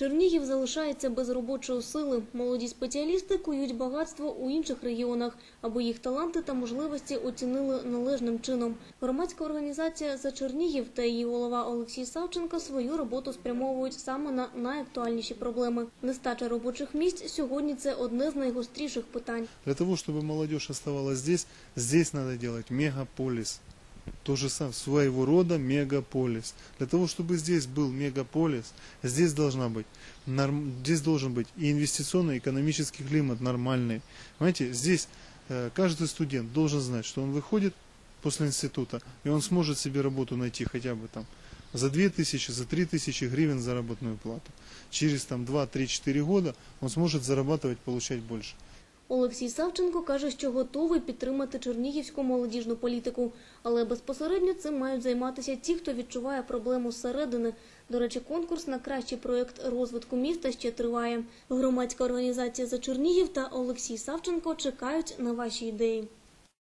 Чернігів залишається без робочої сили. Молоді спеціалісти кують багатство у інших регіонах, аби їх таланти та можливості оцінили належним чином. Громадська організація «За Чернігів» та її голова Олексій Савченко свою роботу спрямовують саме на найактуальніші проблеми. Нестача робочих місць сьогодні це одне з найгостріших питань. Для того, чтобы молодежь оставалась здесь, здесь надо делать мегаполис. То же самое, своего рода мегаполис. Для того, чтобы здесь был мегаполис, здесь должна быть, норм- здесь должен быть и инвестиционный, и экономический климат нормальный. Понимаете, здесь э, каждый студент должен знать, что он выходит после института, и он сможет себе работу найти хотя бы там за 2000, за 3000 гривен заработную плату. Через там 2-3-4 года он сможет зарабатывать, получать больше. Олексій Савченко каже, що готовий підтримати чернігівську молодіжну політику, але безпосередньо цим мають займатися ті, хто відчуває проблему зсередини. До речі, конкурс на кращий проєкт розвитку міста ще триває. Громадська організація за Чернігів та Олексій Савченко чекають на ваші ідеї.